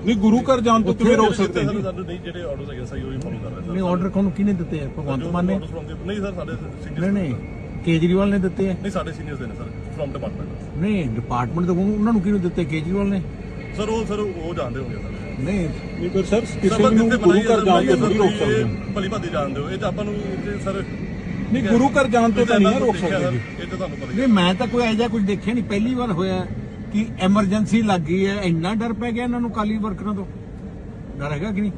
ਨਹੀਂ ਗੁਰੂ ਘਰ ਜਾਣ ਤੋਂ ਕਿਵੇਂ ਰੋਕ ਸਕਦੇ ਜੀ ਸਾਨੂੰ ਨਹੀਂ ਜਿਹੜੇ ਆਰਡਰਸ ਹੈਗੇ ਸਹੀ ਉਹੀ ਫੋਲੋ ਕਰ ਰਹੇ ਨਹੀਂ ਆਰਡਰ ਕੋਨੂੰ ਕਿਹਨੇ ਦਿੱਤੇ ਆ? ਭਗਵੰਤ ਮਾਨ ਨੇ? ਨਹੀਂ ਸਰ ਸਾਡੇ ਸੀਨੀਅਰਸ ਨਹੀਂ ਨਹੀਂ ਕੇਜਰੀਵਾਲ ਨੇ ਦਿੱਤੇ ਆ? ਨਹੀਂ ਸਾਡੇ ਸੀਨੀਅਰਸ ਦੇ ਨੇ ਸਰ ਫਰਮ ਡਿਪਾਰਟਮੈਂਟ ਨਹੀਂ ਡਿਪਾਰਟਮੈਂਟ ਤੋਂ ਉਹਨਾਂ ਨੂੰ ਕਿਹਨੂੰ ਦਿੱਤੇ? ਕੇਜਰੀਵਾਲ ਨੇ? ਸਰ ਉਹ ਸਰ ਉਹ ਜਾਣਦੇ ਹੋਣਗੇ ਸਰ ਨਹੀਂ ਨਹੀਂ ਪਰ ਸਰ ਕਿਸੇ ਨੂੰ ਗੁਰੂ ਘਰ ਜਾਣ ਤੋਂ ਨਹੀਂ ਰੋਕ ਸਕਦੇ ਭਲੀ ਭਾਦੀ ਜਾਣਦੇ ਹੋ। ਇਹ ਤਾਂ ਆਪਾਂ ਨੂੰ ਸਰ ਨਹੀਂ ਗੁਰੂ ਘਰ ਜਾਣ ਤੋਂ ਤਾਂ ਨਹੀਂ ਰੋਕ ਸਕਦੇ। ਜੀ ਇਹ ਤਾਂ ਤੁਹਾਨੂੰ ਪਤਾ ਨਹੀਂ ਮੈਂ ਤਾਂ ਕੋਈ ਐਜਾ ਕੁਝ ਦੇਖਿਆ ਨਹੀਂ। ਪਹਿਲੀ ਵਾਰ ਹੋਇਆ ਕਿ ਐਮਰਜੈਂਸੀ ਲੱਗ ਗਈ ਹੈ ਇੰਨਾ ਡਰ ਪੈ ਗਿਆ ਇਹਨਾਂ ਨੂੰ ਕਾਲੀ ਵਰਕਰਾਂ ਤੋਂ? ਡਰ ਹੈਗਾ ਕਿ ਨਹੀਂ?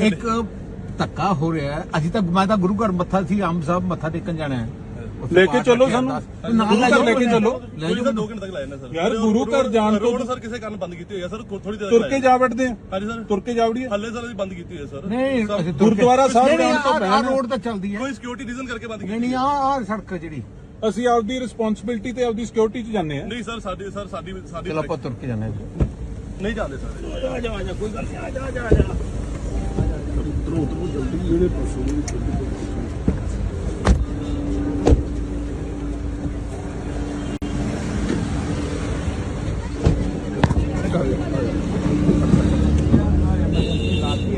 ਇੱਕ ਧੱਕਾ ਹੋ ਰਿਹਾ ਹੈ। ਅਸੀਂ ਤਾਂ ਮੈਂ ਤਾਂ ਗੁਰੂ ਘਰ ਮੱਥਾ ਸੀ ਆਮ ਸਾਹਿਬ ਮੱਥਾ ਟੇਕਣ ਜਾਣਾ ਹੈ। ਲੈ ਕੇ ਚੱਲੋ ਸਾਨੂੰ। ਨਾਲ ਗੁਰੂ ਘਰ ਲੈ ਕੇ ਚੱਲੋ। ਜਾਓ। ਤਾਂ 2 ਘੰਟੇ ਤੱਕ ਲਾਇਆ ਨੇ ਸਰ। ਯਾਰ, ਗੁਰੂ ਘਰ ਜਾਣ ਤੋਂ- ਸਰ ਕਿਸੇ ਕਾਰਨ ਬੰਦ ਕੀਤੀ ਹੋਈ ਹੈ। ਸਰ ਥੋੜੀ ਦੇਰ ਤੁਰ ਕੇ ਜਾ ਵੜਦੇ ਆ। ਹਾਂਜੀ ਸਰ। ਤੁਰ ਕੇ ਜਾ ਵੜੀਏ। ਹੱਲੇ ਸਰ ਅਸੀਂ ਬੰਦ ਕੀਤੀ ਹੋਈ ਹੈ ਸਰ। ਨਹੀਂ ਗੁਰਦੁਆਰਾ ਸਾਹਿਬ ਜਾਣ ਤੋਂ ਪਹਿਲਾਂ- ਰੋਡ ਤਾਂ ਚੱਲਦੀ ਹੈ। ਕੋਈ ਸਿਕਿਉਰਿਟੀ ਰੀਜ਼ਨ ਕਰਕੇ ਬੰਦ ਕੀਤੀ ਨਹੀਂ ਆਹ ਆਹ ਸੜਕ ਜਿਹੜੀ। ਅਸੀਂ ਆਪਦੀ ਰਿਸਪੌਂਸਿਬਿਲਟੀ ਤੇ ਆਪਦੀ ਸਿਕਿਉਰਿਟੀ 'ਚ ਜਾਂਦੇ ਆ ਨਹੀਂ ਸਰ ਸਾਡੀ ਸਰ ਸਾਡੀ ਸਾਡੀ ਚਲੋ ਆਪਾਂ ਤੁਰ ਕੇ ਜਾਣਾ ਹੈ ਨਹੀਂ ਜਾਂਦੇ ਸਰ।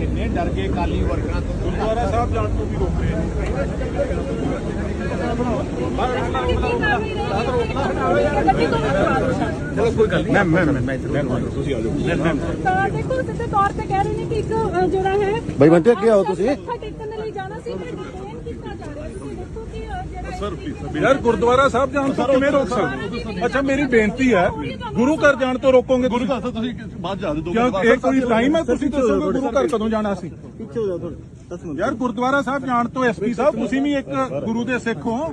ਇੰਨੇ ਡਰ ਗਏ ਕਾਲੀ ਵਰਕਰਾਂ ਤੋਂ। ਗੁਰਦੁਆਰਾ ਸਾਹਿਬ ਜਾਣ ਤੋਂ ਵੀ ਰੋਕ ਰਹੇ ਨੇ। ਚਲੋ ਕੋਈ ਗੱਲ ਨਹੀਂ। ਮੈਂ ਮੈਂ ਮੈਂ ਤੁਸੀਂ ਆ ਜਾਓ। ਤਾਂ ਦੇਖੋ ਸਿੱਧੇ ਤੌਰ ਤੇ ਕਹਿ ਰਹੇ ਨੇ ਕਿ ਇੱਕ ਅ, ਜਿਹੜਾ ਹੈ ਬਾਈ ਬੰਟੇ, ਅੱਗੇ ਆਓ ਤੁਸੀਂ। ਮੱਥਾ ਟੇਕਣ ਦੇ ਲਈ ਜਾਣਾ ਸੀ ਮੈਂ ਡਿਟੇਨ ਕੀਤਾ ਜਾ ਰਿਹਾ ਤੁਸੀਂ ਦੇਖੋ ਕਿ ਅ, ਜਿਹੜਾ ਸਰ ਯਾਰ ਗੁਰਦੁਆਰਾ ਸਾਹਿਬ ਜਾਣ ਤੋਂ ਕਿਵੇਂ ਰੋਕ ਸਕਦੇ? ਅੱਛਾ ਮੇਰੀ ਬੇਨਤੀ ਹੈ ਗੁਰੂ ਘਰ ਜਾਣ ਤੋਂ ਰੋਕੋਗੇ ਗੁਰੂ ਤੁਸੀਂ? ਘਰ ਤੋਂ ਤੁਸੀਂ ਬਾਅਦ ਜਾ ਦੇ ਦੋ ਕਿਉਂ? ਇਹ ਕੋਈ ਟਾਈਮ ਹੈ? ਤੁਸੀਂ ਦੱਸੋਗੇ ਗੁਰੂ ਘਰ ਕਦੋਂ ਜਾਣਾ ਸੀ? ਪਿੱਛੇ ਹੋ ਜਾ ਥੋੜਾ 10 ਮਿੰਟ ਯਾਰ ਗੁਰਦੁਆਰਾ ਸਾਹਿਬ ਜਾਣ ਤੋਂ ਐਸਪੀ ਸਾਹਿਬ ਤੁਸੀਂ ਵੀ ਇੱਕ ਗੁਰੂ ਦੇ ਸਿੱਖ ਹੋ।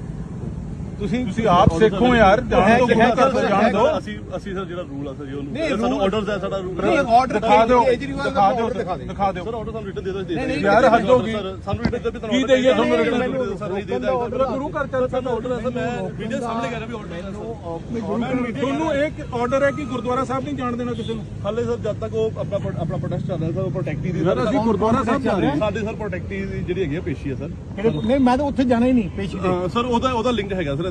ਤੁਸੀਂ ਤੁਸੀਂ ਆਪ ਸਿੱਖੋ ਯਾਰ ਜਾਣ ਦਿਓ ਅਸੀਂ ਅਸੀਂ ਸਰ ਜਿਹੜਾ ਰੂਲ ਆ ਸਰ ਜੀ ਨਹੀਂ, ਉਹਨੂੰ ਸਾਨੂੰ ਆਰਡਰਸ ਹੈ ਸਾਡਾ ਰੂਲ ਨਹੀਂ ਆਰਡਰ ਦਿਖਾ ਦਿਓ ਦਿਖਾ ਦਾ ਦਿਓ ਦਿਖਾ ਦੇ ਦਿਓ। ਸਰ ਆਰਡਰ ਸਾਨੂੰ ਰਿਟਨ ਦੇ ਦੋ ਦੇ ਨਹੀਂ, ਨਹੀਂ, ਯਾਰ ਹੱਦ ਹੋ ਗਈ। ਸਾਨੂੰ ਰਿਟਨ ਦੇ ਵੀ ਤੁਹਾਨੂੰ ਕੀ ਦੇਈਏ ਤੁਹਾਨੂੰ? ਮੈਨੂੰ ਸਰ ਨਹੀਂ ਦੇਦਾ ਗੁਰੂ ਘਰ ਚੱਲ ਸਾਨੂੰ ਆਰਡਰ ਹੈ ਸਰ ਮੈਂ ਵੀਡੀਓ ਸਾਹਮਣੇ ਕਰ ਰਿਹਾ ਵੀ ਆਰਡਰ ਹੈ ਸਰ। ਤੁਹਾਨੂੰ ਇੱਕ ਆਰਡਰ ਹੈ ਕਿ ਗੁਰਦੁਆਰਾ ਸਾਹਿਬ ਨਹੀਂ ਜਾਣ ਦੇਣਾ ਕਿਸੇ ਨੂੰ? ਹਾਲੇ ਸਰ ਜਦ ਤੱਕ ਉਹ ਆਪਣਾ ਆਪਣਾ ਪ੍ਰੋਟੈਸਟ ਚੱਲ ਰਿਹਾ ਸਰ ਉਹ ਪ੍ਰੋਟੈਕਟੀ ਦੀ ਯਾਰ ਅਸੀਂ ਗੁਰਦੁਆਰਾ ਸਾਹਿਬ ਜਾ ਰਹੇ ਹਾਂ। ਸਾਡੇ ਸਰ ਪ੍ਰੋਟੈਕਟੀ ਦੀ ਜਿਹੜੀ ਹੈਗੀ ਆ ਪੇਸ਼ੀ ਹੈ ਸਰ। ਨਹੀਂ ਮੈਂ ਤਾਂ ਉੱਥੇ ਜਾਣਾ ਹੀ ਨਹੀਂ ਪੇਸ਼ੀ ਤੇ। ਸਰ ਉਹਦਾ ਉਹਦਾ ਲਿੰਕ ਹੈਗਾ ਸਰ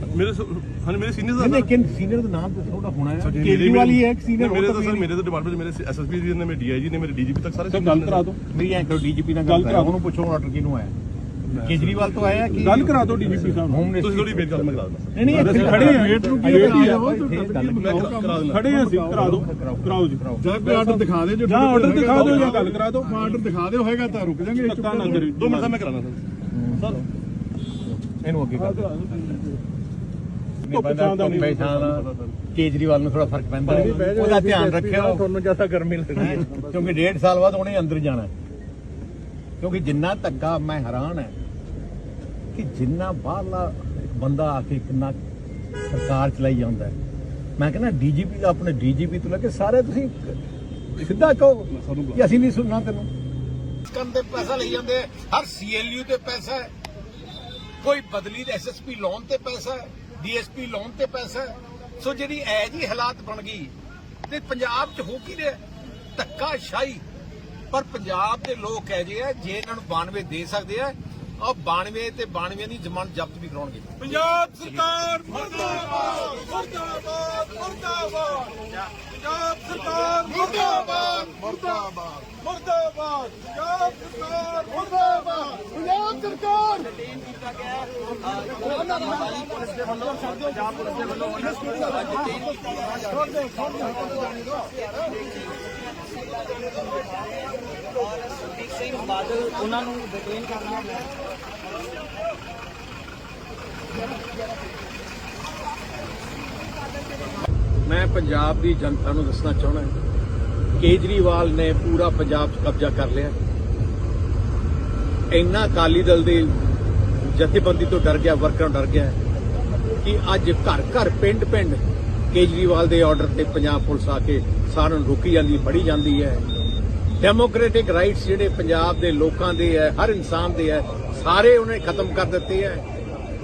ਮੇਰੇ ਸ- ਹਾਂਜੀ ਮੇਰੇ ਸੀਨੀਅਰਸ ਨਹੀਂ ਦਾ ਨਹੀਂ ਕਿਨ ਸੀਨੀਅਰ ਦਾ ਨਾਮ ਦੱਸੋ ਉਹਦਾ ਹੋਣਾ ਹੈ। ਕੇਜਰੀਵਾਲ ਹੀ ਹੈ ਸੀਨੀਅਰ ਮੇਰੇ ਤਾਂ ਸਰ ਮੇਰੇ ਤਾਂ ਡਿਪਾਰਟਮੈਂਟ ਮੇਰੇ ਐਸਐਸਪੀ ਜੀ ਨੇ ਮੇਰੇ ਡੀਆਈਜੀ ਨੇ ਮੇਰੇ ਡੀਜੀਪੀ ਤੱਕ ਸਾਰੇ ਸਰ ਗੱਲ ਕਰਾ ਦਿਓ। ਮੇਰੀ ਐਂ ਕਰੋ ਡੀਜੀਪੀ ਨਾਲ ਗੱਲ ਗੱਲ ਕਰਾ ਕਰਾਓ ਦਿਓ। ਉਹਨੂੰ ਪੁੱਛੋ ਆਰਡਰ ਕਿਹਨੂੰ ਆਇਆ। ਕੇਜਰੀਵਾਲ ਤੋਂ ਆਇਆ ਕਿ ਗੱਲ ਕਰਾ ਦਿਓ ਡੀਜੀਪੀ ਸਾਹਿਬ ਨੂੰ ਹੋਮ ਤੁਸੀਂ ਮਿਨਿਸਟਰ ਥੋੜੀ ਵੇਟ ਕਰੋ ਮੈਂ ਕਰਾ ਦਿੰਦਾ। ਨਹੀਂ ਨਹੀਂ ਇੱਥੇ ਖੜੇ ਹਾਂ ਵੇਟ ਨੂੰ ਕੀ ਕਰਾਓ, ਮੈਂ ਕਰਾ ਕਰਾ ਦਿੰਦਾ। ਖੜੇ ਹਾਂ ਅਸੀਂ ਕਰਾ ਦਿਓ। ਕਰਾਓ। ਜੀ। ਜਾਂ ਕੋਈ ਆਰਡਰ ਦਿਖਾ ਦੇ ਜੋ ਜਾਂ ਆਰਡਰ ਦਿਖਾ ਦਿਓ ਜਾਂ ਗੱਲ ਕਰਾ ਦਿਓ। ਆਰਡਰ ਦਿਖਾ ਦਿਓ ਹੋਏਗਾ ਤਾਂ ਰੁਕ ਜਾਾਂਗੇ ਧੱਕਾ ਨਾ ਕਰੀ। ਦੋ ਮਿੰਟ ਦਾ ਮੈਂ ਕਰਾਣਾ ਸਰ। ਸਰ। ਇਹਨੂੰ ਅੱਗੇ ਕਰ ਦਿਓ ਧੁੱਪ ਛਾਂ ਦਾ ਨਹੀਂ ਪਹਿਚਾਨ ਕੇਜਰੀਵਾਲ ਨੂੰ ਥੋੜਾ ਫ਼ਰਕ ਪੈਂਦਾ। ਹੈ। ਉਹਦਾ ਧਿਆਨ ਰੱਖਿਓ। ਤੁਹਾਨੂੰ ਜ਼ਿਆਦਾ ਗਰਮੀ ਲੱਗਦੀ ਕਿਉਂਕਿ ਡੇਢ ਸਾਲ ਬਾਅਦ ਉਹਨੇ ਅੰਦਰ ਜਾਣਾ ਹੈ। ਕਿਉਂਕਿ ਜਿੰਨਾ ਧੱਕਾ ਮੈਂ ਹੈਰਾਨ ਹੈ ਕਿ ਜਿੰਨਾ ਬਾਹਰਲਾ ਬੰਦਾ ਆ ਕੇ ਕਿੰਨਾ ਸਰਕਾਰ ਚਲਾਈ ਜਾਂਦਾ ਹੈ। ਮੈਂ ਕਹਿੰਦਾ ਡੀਜੀਪੀ ਦਾ ਆਪਣੇ ਡੀਜੀਪੀ ਤੋਂ ਲੈ ਕੇ ਸਾਰੇ ਤੁਸੀਂ ਸਿੱਧਾ ਕਹੋ ਕਿ ਅਸੀਂ ਨਹੀਂ ਸੁਣਨਾ ਤੈਨੂੰ। ਕੰਮ ਤੇ ਪੈਸਾ ਲਈ ਜਾਂਦੇ ਹਰ ਸੀਐਲਯੂ ਤੇ ਪੈਸਾ ਹੈ। ਕੋਈ ਬਦਲੀ ਦੇ ਐਸਐਸਪੀ ਲੋਨ ਤੇ ਪੈਸਾ ਹੈ। ਡੀਐਸਪੀ ਲੋਨ ਤੇ ਪੈਸਾ ਸੋ ਜਿਹੜੀ ਐ ਜੀ ਹਾਲਾਤ ਬਣ ਗਈ ਤੇ ਪੰਜਾਬ 'ਚ ਹੋ ਕੀ ਰਿਹਾ? ਧੱਕਾ ਸ਼ਾਹੀ ਪਰ ਪੰਜਾਬ ਦੇ ਲੋਕ ਕਹਿ ਜੇ ਆ, ਜੇ ਇਹਨਾਂ ਨੂੰ 92 ਦੇ ਸਕਦੇ ਆ ਉਹ 92 ਤੇ 92 ਦੀ ਜ਼ਮਾਨਤ ਜ਼ਬਤ ਵੀ ਕਰਾਉਣਗੇ। ਪੰਜਾਬ ਸਰਕਾਰ ਮੁਰਦਾਬਾਦ ਮੁਰਦਾਬਾਦ ਮੁਰਦਾਬਾਦ। ਪੰਜਾਬ ਸਰਕਾਰ ਮੁਰਦਾਬਾਦ ਮੁਰਦਾਬਾਦ। ਮੁਰਦਾਬਾਦ ਪੰਜਾਬ ਸਰਕਾਰ ਮੁਰਦਾਬਾਦ। ਪੰਜਾਬ ਸਰਕਾਰ। ਮੈਂ ਪੰਜਾਬ ਦੀ ਜਨਤਾ ਨੂੰ ਦੱਸਣਾ ਚਾਹੁੰਦਾ ਕੇਜਰੀਵਾਲ ਨੇ ਪੂਰਾ ਪੰਜਾਬ 'ਚ ਕਬਜ਼ਾ ਕਰ ਲਿਆ। ਇੰਨਾ ਅਕਾਲੀ ਦਲ ਦੇ ਜਥੇਬੰਦੀ ਤੋਂ ਡਰ ਗਿਆ, ਵਰਕਰਾਂ ਡਰ ਗਿਆ ਕਿ ਅੱਜ ਘਰ ਘਰ ਪਿੰਡ ਪਿੰਡ ਕੇਜਰੀਵਾਲ ਦੇ ਆਰਡਰ ਤੇ ਪੰਜਾਬ ਪੁਲਿਸ ਆ ਕੇ ਸਾਰਿਆਂ ਨੂੰ ਰੋਕੀ ਜਾਂਦੀ, ਫੜੀ ਜਾਂਦੀ ਹੈ। ਡੈਮੋਕ੍ਰੈਟਿਕ ਰਾਈਟਸ ਜਿਹੜੇ ਪੰਜਾਬ ਦੇ ਲੋਕਾਂ ਦੇ ਹੈ, ਹਰ ਇਨਸਾਨ ਦੇ ਹੈ, ਸਾਰੇ ਉਹਨੇ ਖਤਮ ਕਰ ਦਿੱਤੇ ਹੈ।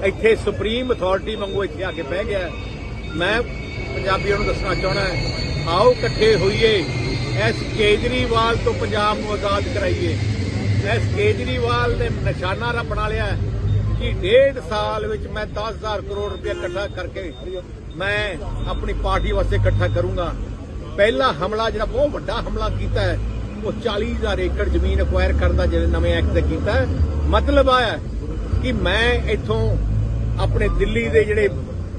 ਇੱਥੇ ਸੁਪਰੀਮ ਅਥਾਰਟੀ ਵਾਂਗੂ ਇੱਥੇ ਆ ਕੇ ਬਹਿ ਗਿਆ ਮੈਂ ਪੰਜਾਬੀਆਂ ਨੂੰ ਦੱਸਣਾ ਚਾਹਣਾ ਆਓ ਇਕੱਠੇ ਹੋਈਏ ਐਸ ਕੇਜਰੀਵਾਲ ਤੋਂ ਪੰਜਾਬ ਨੂੰ ਆਜ਼ਾਦ ਕਰਾਈਏ। ਐਸ ਕੇਜਰੀਵਾਲ ਨੇ ਨਿਸ਼ਾਨਾ ਰ ਬਣਾ ਲਿਆ ਕਿ ਡੇਢ ਸਾਲ ਵਿੱਚ ਮੈਂ 10000 ਕਰੋੜ ਰੁਪਏ ਇਕੱਠਾ ਕਰਕੇ ਮੈਂ ਆਪਣੀ ਪਾਰਟੀ ਵਾਸਤੇ ਇਕੱਠਾ ਕਰੂੰਗਾ। ਪਹਿਲਾ ਹਮਲਾ ਜਿਹੜਾ ਬਹੁਤ ਵੱਡਾ ਹਮਲਾ ਕੀਤਾ ਹੈ, ਉਹ 40000 ਏਕੜ ਜ਼ਮੀਨ ਅਕਵਾਇਰ ਕਰਨ ਦਾ ਜਿਹੜੇ ਨਵੇਂ ਐਕਟ ਤੇ ਕੀਤਾ ਮਤਲਬ ਆ ਕਿ ਮੈਂ ਇੱਥੋਂ ਆਪਣੇ ਦਿੱਲੀ ਦੇ ਜਿਹੜੇ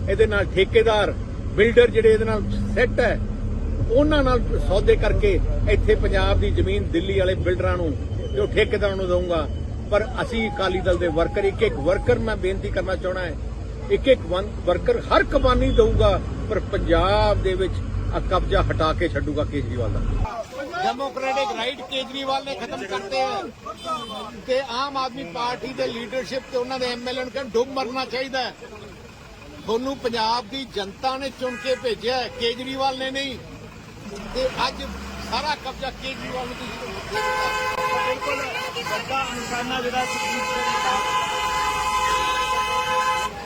ਇਹਦੇ ਨਾਲ ਠੇਕੇਦਾਰ, ਬਿਲਡਰ ਜਿਹੜੇ ਇਹਦੇ ਨਾਲ ਸੈੱਟ ਹੈ, ਉਹਨਾਂ ਨਾਲ ਸੌਦੇ ਕਰਕੇ ਇੱਥੇ ਪੰਜਾਬ ਦੀ ਜ਼ਮੀਨ ਦਿੱਲੀ ਵਾਲੇ ਬਿਲਡਰਾਂ ਨੂੰ ਤੇ ਉਹ ਠੇਕੇਦਾਰਾਂ ਨੂੰ ਦਊਂਗਾ। ਪਰ ਅਸੀਂ ਅਕਾਲੀ ਦਲ ਦੇ ਵਰਕਰ ਇੱਕ ਇੱਕ ਵਰਕਰ ਮੈਂ ਬੇਨਤੀ ਕਰਨਾ ਚਾਹਣਾ ਹੈ ਇੱਕ ਇੱਕ ਵਰਕਰ ਹਰ ਕਮਾਨੀ ਦਊਗਾ, ਪਰ ਪੰਜਾਬ ਦੇ ਵਿੱਚ ਆ ਕਬਜ਼ਾ ਹਟਾ ਕੇ ਛੱਡੂਗਾ ਕੇਜਰੀਵਾਲ ਦਾ। ਡੈਮੋਕ੍ਰੈਟਿਕ ਰਾਈਟ ਕੇਜਰੀਵਾਲ ਨੇ ਖਤਮ ਕਰਤੇ ਹੈ ਤੇ ਆਮ ਆਦਮੀ ਪਾਰਟੀ ਦੇ ਲੀਡਰਸ਼ਿਪ ਤੇ ਉਹਨਾਂ ਦੇ ਐਮਐਲਏ ਨੂੰ ਕਹਿੰਦੇ ਡੁੱਬ ਮਰਨਾ ਚਾਹੀਦਾ ਹੈ। ਤੁਹਾਨੂੰ ਪੰਜਾਬ ਦੀ ਜਨਤਾ ਨੇ ਚੁਣ ਕੇ ਭੇਜਿਆ ਹੈ, ਕੇਜਰੀਵਾਲ ਨੇ ਨਹੀਂ। ਤੇ ਅੱਜ ਸਾਰਾ ਕਬਜ਼ਾ ਕੇਜਰੀਵਾਲ ਨੂੰ ਤੁਸੀਂ ਬਿਲਕੁਲ ਵੱਡਾ ਨਿਸ਼ਾਨਾ ਜਿਹੜਾ ਸਿੰਘ ਦਾ